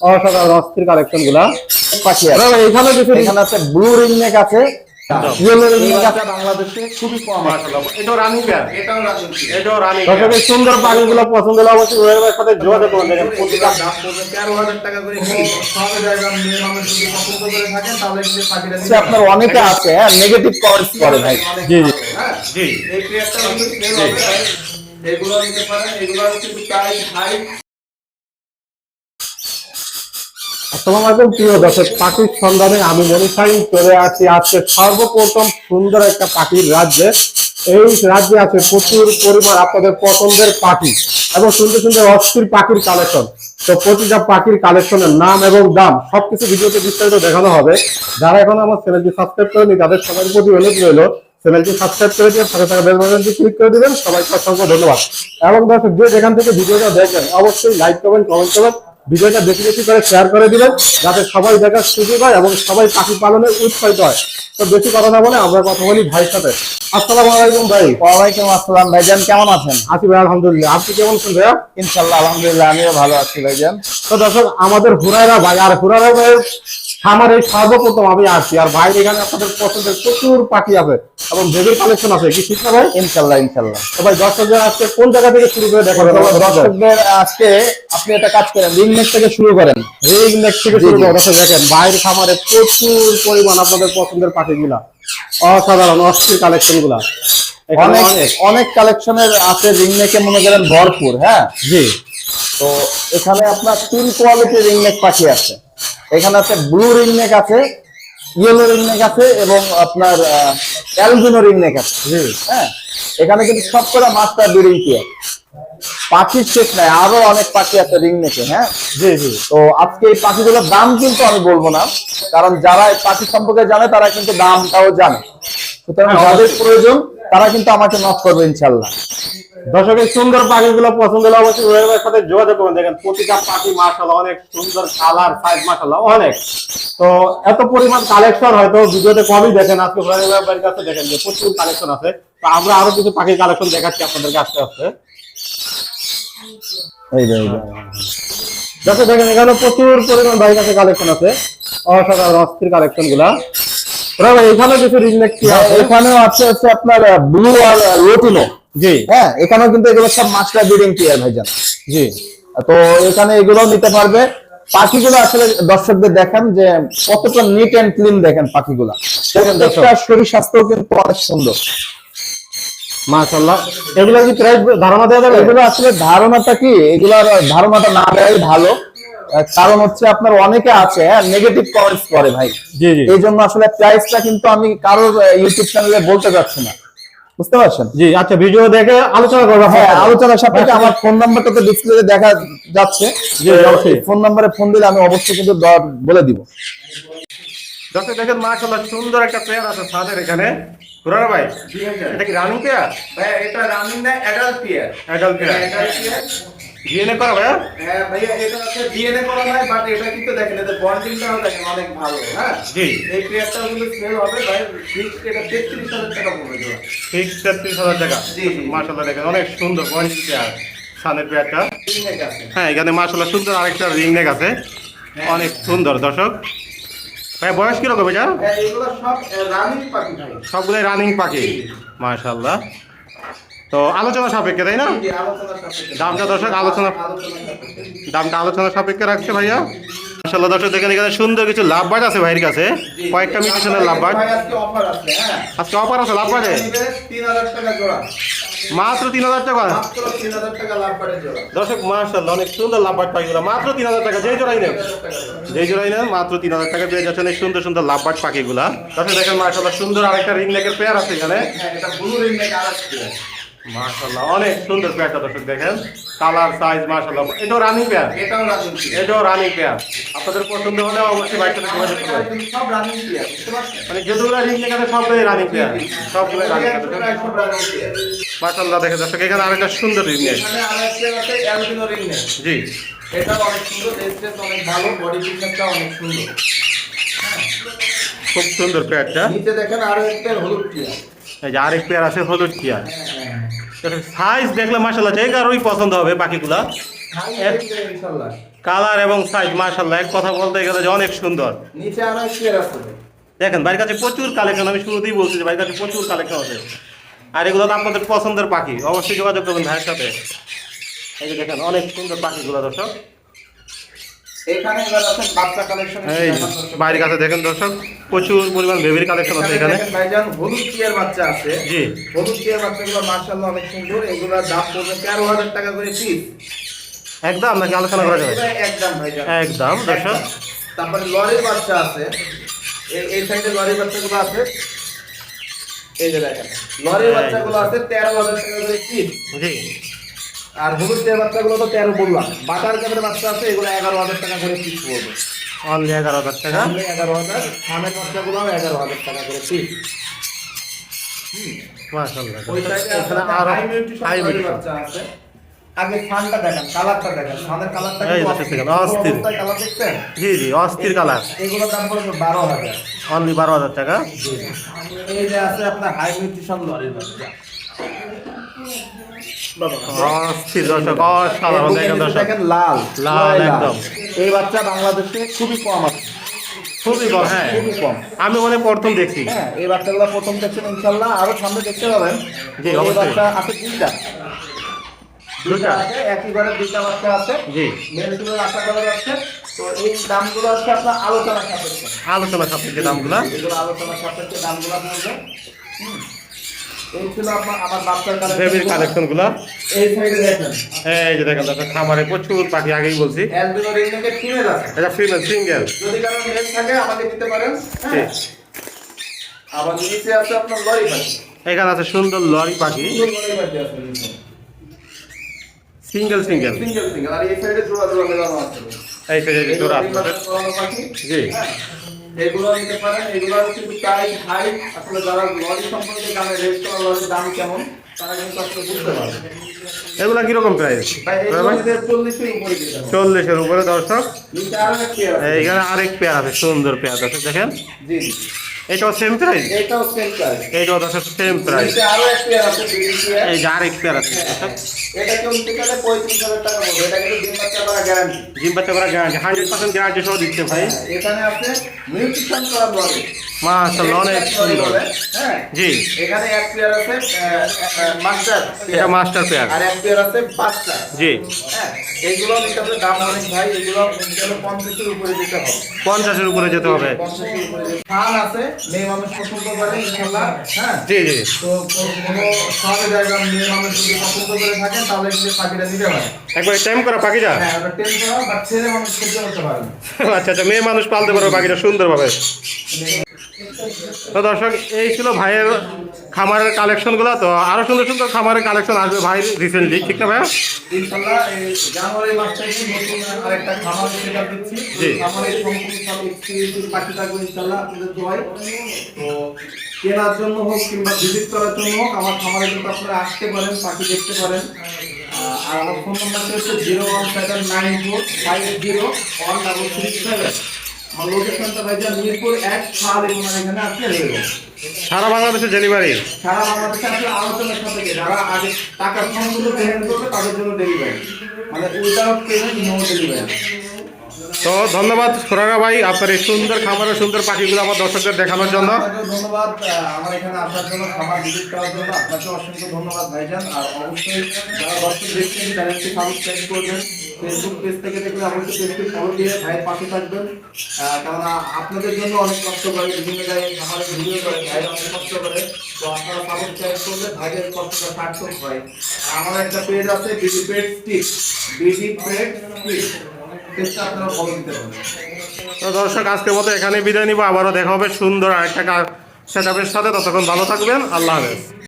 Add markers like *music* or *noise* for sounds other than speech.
অসাধারণ অস্থির কালেকশনগুলা এখানে কিছু এখানে আছে ব্লু রিং নেক আছে সুন্দর পাখিগুলো পছন্দ হলে অবশ্যই সাথে যোগাযোগ দেখেন আপনার অনেকে আছে হ্যাঁ নেগেটিভ কমেন্টস করে ভাই। জি জি। হ্যাঁ। এগুলো নিতে পারেন এগুলো কিন্তু প্রাইস হাই আসসালামু আলাইকুম, প্রিয় দর্শক, পাখির সন্ধানে আমি মনিসাইন চলে আসি আজকে সর্বপ্রথম সুন্দর একটা পাখির রাজ্যে। এই রাজ্যে আছে প্রচুর পরিমাণ আপনাদের পছন্দের পাখি এবং সুন্দর সুন্দর অস্থির পাখির কালেকশন। তো প্রতিটা পাখির কালেকশনের নাম এবং দাম সবকিছু ভিডিওতে বিস্তারিত দেখানো হবে। যারা এখন আমার চ্যানেলটি সাবস্ক্রাইব করেনি তাদের সবার প্রতি অনুরোধ রইল, চ্যানেলটি সাবস্ক্রাইব করে দিয়ে সাথে সাথে বেল বাটনটি ক্লিক করে দিবেন। সবাইকে অসংখ্য ধন্যবাদ। এবং দর্শক, যে যেখান থেকে ভিডিওটা দেখবেন, অবশ্যই লাইক করবেন কমেন্ট করবেন। ভিডিওটা বেশি বেশি করে শেয়ার করে দিবেন যাতে সবাই দেখার সুযোগ হয় এবং সবাই পাখি পালনে উৎসাহিত হয়। তো বেশি কথা না বলে আমরা কথা বলি ভাইয়ের সাথে। আসসালামু আলাইকুম ভাই। ওয়ালাইকুম আসসালাম ভাইজান কেমন আছেন? আছি ভাই আলহামদুলিল্লাহ। আপনি কেমন আছেন ভাইয়া? ইনশাল্লাহ আলহামদুলিল্লাহ আমিও ভালো আছি ভাইজান তো দর্শক আমাদের হুরায়রা ভাই আর হুরায়রা ভাইয়ের খামার এই সর্বপ্রথম আমি আসছি আর ভাই এখানে আপনাদের পছন্দের প্রচুর পাখি আছে এবং বেবির কালেকশন আছে কি ঠিক না ভাই? ইনশাল্লাহ ইনশাল্লাহ। তো ভাই দর্শকদের আজকে কোন জায়গা থেকে শুরু করে তো দর্শকদের আজকে আপনি একটা কাজ করেন রিং নেক থেকে শুরু করেন। রিং নেক থেকে শুরু। করে দর্শক দেখেন বাইরের খামারে প্রচুর পরিমাণ আপনাদের পছন্দের পাখিগুলা অসাধারণ অস্থির কালেকশনগুলা অনেক। অনেক অনেক কালেকশনের আছে রিং নেকে মনে করেন ভরপুর হ্যাঁ? জি। তো এখানে আপনার তিন কোয়ালিটির রিং নেক পাখি আছে। এখানে আছে ব্লু রিং নেক আছে ইয়েলো রিং নেক আছে এবং আপনার অ্যালবিনো রিং নেক আছে। হ্যাঁ? এখানে কিন্তু সব করে মাস্টার ব্রিডিং পেয়ার পাখির শেষ নাই আরও অনেক পাখি আছে রিং নেকে হ্যাঁ? জি জি। তো আজকে এই পাখিগুলোর দাম কিন্তু আমি বলব না কারণ যারা এই পাখি সম্পর্কে জানে তারা কিন্তু দামটাও জানে। সুতরাং হ্যাঁ, যাদের। প্রয়োজন তারা কিন্তু আমাকে নক করবে ইনশাল্লাহ দর্শকের সুন্দর পাখিগুলো পছন্দ হলে অবশ্যই ওয়েবের সাথে যোগাযোগ করবেন। দেখেন প্রতিটা পাখি মাশাআল্লাহ অনেক সুন্দর কালার সাইজ মাশাআল্লাহ অনেক। তো এত পরিমাণ কালেকশন হয়তো ভিডিওতে কমই দেখেন। আজকে ওয়েবের কাছে দেখেন যে প্রচুর কালেকশন আছে। তো আমরা আরও কিছু পাখির কালেকশন দেখাচ্ছি আপনাদেরকে আস্তে আস্তে। এই দেখেন এখানে প্রচুর পরিমাণ ভাই কাছে কালেকশন আছে। অসাধারণ অস্থির কালেকশনগুলা। এখানে কিছু রিজনেক কি এখানেও আছে হচ্ছে আপনার ব্লু আর রোটিনো জি। হ্যাঁ এখানেও কিন্তু এগুলো সব মাস্টার ব্রিডিং পেয়ার ভাইজান। জি। তো এখানে এগুলো নিতে পারবে। পাখিগুলো আসলে দর্শকদের দেখান যে কতটা নিট এন্ড ক্লিন দেখেন পাখিগুলো। প্রত্যেকটা শরীর স্বাস্থ্য কিন্তু অনেক সুন্দর। মাশাআল্লাহ। এগুলো কি প্রাইস ধারণা দেওয়া যাবে? এগুলো আসলে ধারণাটা কি? এগুলোর ধারণাটা না দেওয়াই ভালো। কারণ হচ্ছে আপনার অনেকে আছে হ্যাঁ নেগেটিভ কমেন্টস করে ভাই। জি জি। এই জন্য আসলে প্রাইসটা কিন্তু আমি কারোর ইউটিউব চ্যানেলে বলতে যাচ্ছি না। বুঝতে পারছেন? জি আচ্ছা ভিডিও দেখে আলোচনা করব হ্যাঁ আলোচনা সাপেক্ষে আমার ফোন নাম্বারটা তো ডিসপ্লেতে দেখা যাচ্ছে। জি, অবশ্যই। ফোন নাম্বারে ফোন দিলে আমি অবশ্যই কিন্তু দর বলে দিব। দর্শক দেখেন মাশাআল্লাহ সুন্দর একটা পেয়ার আছে ছাদের এখানে। পুরানা ভাই এটা কি রানিং পেয়ার ভাই এটা রানিং না adult pair adult pair DNA করা ভাইয়া? হ্যাঁ ভাইয়া এটা হচ্ছে ডিএনএ করা বাট এটা কিন্তু দেখেন এদের বন্ডিংটাও দেখেন অনেক ভালো হ্যাঁ? জি। এই কিন্তু সেল হবে ভাই ফিক্স এটা তেত্রিশ হাজার টাকা পড়বে তেত্রিশ হাজার টাকা? জি, জি। মাশাআল্লাহ দেখেন অনেক সুন্দর কোয়ালিটি পেয়ার সানের পেয়ারটা। হ্যাঁ এখানে মাশাআল্লাহ সুন্দর আরেকটা রিং নেক আছে। অনেক সুন্দর দর্শক। ভাই বয়স কীরকম এটা? হ্যাঁ, সবগুলোই রানিং পাখি। মাশাআল্লাহ। তো আলোচনা সাপেক্ষে, তাই না। দামটা দর্শক আলোচনা দামটা আলোচনা সাপেক্ষে রাখছে ভাইয়া। মাশাআল্লাহ, দর্শক দেখেন এখানে সুন্দর কিছু লাভবার্ড আছে ভাইয়ের কাছে। কয়েকটা মিউটেশনের লাভবার্ড আজকে অফার আছে লাভবার্ডে মাত্র তিন হাজার টাকা। দর্শক, মাশাআল্লাহ, অনেক সুন্দর লাভবার্ড পাখিগুলো। মাত্র তিন হাজার টাকা, যেই জোড়াই নেন। যেই জোড়াই নেন, মাত্র তিন হাজার টাকা পেয়ে যাচ্ছেন এই সুন্দর সুন্দর লাভবার্ড পাখিগুলা। দর্শক দেখেন, মাশাআল্লাহ, সুন্দর আরেকটা রিং নেকের পেয়ার আছে এখানে। মাশাআল্লাহ অনেক সুন্দর পেয়ারটা দর্শক দেখেন। কালার সাইজ মাশাআল্লাহ। এটাও রানিং পেয়ার এটাও রানিং এটাও রানিং পেয়ার আপনাদের পছন্দ হলে অবশ্যই বাইক সাথে যোগাযোগ করবেন। সব রানিং প্লেয়ার মানে যেগুলো রিং নেক সবগুলোই রানিং পেয়ার সবগুলোই রানিং মাশাআল্লাহ দর্শক এখানে আরেকটা সুন্দর রিং নেক এখানে আরেকটা আছে অ্যালবিনো রিং নেক জি। এটাও অনেক সুন্দর টেস্টেস অনেক ভালো বডি ফিটনেসটা অনেক সুন্দর। খুব সুন্দর পেয়ারটা নিচে দেখেন আরও একটা হলুদ এই যে আরেক পেয়ার আছে হলুদ পেয়ার সাইজ দেখলে মাশাআল্লাহ যে কারোই পছন্দ হবে বাকিগুলা। কালার এবং সাইজ মার্শাল্লাহ এক কথা বলতে গেলে যে অনেক সুন্দর। দেখেন বাড়ির কাছে প্রচুর কালেকশন আমি শুরুতেই বলছি যে বাড়ির কাছে প্রচুর কালেকশন আছে। আর এগুলো তো আপনাদের পছন্দের পাখি অবশ্যই যোগাযোগ করবেন ভাইয়ের সাথে। এই যে দেখেন অনেক সুন্দর পাখিগুলো দর্শক। এখানে এবার আছে বাচ্চা কালেকশন এই যে, কাছে দেখেন দর্শক প্রচুর পরিমাণ বেবির কালেকশন আছে এখানে। ভাইজান হলুদ টিয়ার বাচ্চা আছে। জি। হলুদ টিয়ার বাচ্চাগুলো মার্শাল্লাহ অনেক সুন্দর। এগুলোর দাম পড়বে তেরো হাজার টাকা করে পিস একদম নাকি আলোচনা করা যাবে? একদম ভাইজান। একদম দর্শক। তারপরে লরির বাচ্চা আছে। এই- সাইডে লরির বাচ্চাগুলো আছে। এই যে দেখেন লরির বাচ্চাগুলো আছে তেরো হাজার টাকা করে পিস জি। আর হলুদ টিয়ার বাচ্চাগুলো তো তেরো বললাম বাটার কাপের বাচ্চা আছে এগুলো এগারো হাজার টাকা করে পিস পড়বে। অনলি এগারো হাজার টাকা। সামনে এগারো হাজার। সামনের বাচ্চাগুলো এগারো হাজার টাকা করে পিস অস্থির। কালার দেখছেন? জি জি অস্থির কালার এগুলোর দাম পড়বে বারো হাজার। অনলি বারো হাজার টাকা। এই যে আছে আপনার হাই নিউট্রিশন লরির বাচ্চা। লাল লাল, একদম। এই বাচ্চা বাংলাদেশে খুবই কম আছে। খুবই কম হ্যাঁ। খুবই কম। আমি মনে প্রথম দেখছি। হ্যাঁ এই বাচ্চাগুলো প্রথম দেখছেন ইনশাল্লাহ আরও সামনে দেখতে পাবেন এই বাচ্চা আছে দুইটা দুইটা? দুইটা? আছে একই ঘরে দুইটা বাচ্চা আছে। জি। মেল আশা করা যাচ্ছে। তো এই দামগুলো হচ্ছে আপনার আলোচনা সাপেক্ষে। আলোচনা সাপেক্ষে দামগুলা। এগুলো আলোচনা সাপেক্ষে দামগুলো হুম। এই ছিল আপনার আমার বাচ্চার বেবির কালেকশন এই সাইডে দেখেন। এই যে দেখেন দর্শক খামারে প্রচুর পাখি আগেই বলছি। অ্যালবিনো রিংনেকের ফিমেল আছে। এটা ফিমেল সিঙ্গেল যদি কারও মেল থাকে আমাকে দিতে পারেন। হ্যাঁ। আবার নিচে আছে আপনার লরি পাখি। এখানে আছে সুন্দর লরি পাখি। লরি পাখি আছে সিঙ্গেল সিঙ্গেল সিঙ্গেল সিঙ্গেল আর এই সাইডে জোড়া জোড়া আছে। এই যে জোড়া পাখি। জি। হ্যাঁ, এগুলো নিতে পারেন এগুলোর কিন্তু প্রাইস হাই আসলে যারা লরি সম্পর্কে জানে লরির দাম কেমন তারা কিন্তু আসলে বুঝতে পারবে। এগুলা কীরকম প্রাইস চল্লিশের উপরে দর্শক। এইখানে আরেক পেয়ার আছে সুন্দর পেয়ার আছে দেখেন। জি। এটাও সেম প্রাইস এটাও সেম প্রাইস এইটাও দর্শক সেম প্রাইস আরও এক পেয়ার আছে এই যে আরেক পেয়ার আছে এটা কেউ নিতে গেলে পঁয়ত্রিশ হাজার টাকা পড়বে এটা কিন্তু দিন বাচ্চা করা গ্যারান্টি জিম বাচ্চা করা গ্যারান্টি হান্ড্রেড পার্সেন্ট গ্যারান্টি সহ দিচ্ছে ভাই। এখানে আছে নিউট্রিশন করা লরি মাশাআল্লাহ অনেক সুন্দর। হ্যাঁ। জি। এখানে এক পেয়ার আছে মাস্টার এটা মাস্টার পেয়ার আর এক পেয়ার আছে বাচ্চা জি। হ্যাঁ এগুলো নিতে দাম অনেক ভাই এগুলো নিতে হলে পঞ্চাশের উপরে দিতে হবে। পঞ্চাশের উপরে যেতে হবে। পঞ্চাশের উপরে। দিতে- ফান আছে মেয়ে মানুষ পছন্দ করে ইনশাল্লাহ হ্যাঁ? জি জি। তো কোনো শহরে জায়গা মেয়ে মানুষ যদি পছন্দ করে থাকেন তাহলে কিন্তু পাখিটা দিতে পারে। একবার টাইম করা পাখিটা। হ্যাঁ ওটা টেন করা বা ছেলে মানুষ সহ্য করতে পারে। *laughs* আচ্ছা আচ্ছা মেয়ে মানুষ পালতে পারবে পাখিটা সুন্দরভাবে। তো দর্শক এই ছিল ভাইয়ের খামারের কালেকশনগুলো। তো আরও সুন্দর সুন্দর খামারের কালেকশন আসবে ভাই রিসেন্টলি ঠিক না ভাইয়া? জি। তো কেনার জন্য হোক কিংবা ভিজিট করার জন্য হোক আমার খামারে কিন্তু আপনারা আসতে পারেন পাখি দেখতে পারেন। আর আমার ফোন নাম্বারটা হচ্ছে zero one seven nine four five zero one double three seven আমার লোকেশনটা ভাইজান মিরপুর এক সাল এবং এখানে আপনি রয়েছে সারা বাংলাদেশে ডেলিভারি সারা বাংলাদেশে আসলে আলোচনার সাপেক্ষে যারা আগে টাকার ফর্মগুলো পেমেন্ট করবে তাদের জন্য ডেলিভারি মানে উইদাউট পেমেন্ট নো ডেলিভারি তো ধন্যবাদ সোনাগা ভাই, আপনার এই সুন্দর খামারের সুন্দর পাখিগুলো আমার দর্শকদের দেখানোর জন্য। ধন্যবাদ আমার এখানে আসার জন্য, খাবার ভিজিট করার জন্য। আপনাকে অসংখ্য ধন্যবাদ ভাইজান। আর অবশ্যই যারা দর্শক দেখছেন চ্যানেলটি সাবস্ক্রাইব করবেন। ফেসবুক পেজ থেকে দেখলে অবশ্যই পেজটি ফলো দিয়ে ভাইয়ের পাশে থাকবেন। কেননা আপনাদের জন্য অনেক কষ্ট করে বিভিন্ন জায়গায় খাবারের ভিডিও করে ভাইরা অনেক কষ্ট করে। তো আপনারা সাবস্ক্রাইব করলে ভাইয়ের কষ্টটা সার্থক হয়। আমার একটা পেজ আছে BD paid stick BD paid stick তো দর্শক, আজকের মতো এখানে বিদায় নিব। আবারও দেখা হবে সুন্দর আরেকটা সেট সাথে। ততক্ষণ ভালো থাকবেন। আল্লাহ হাফেজ।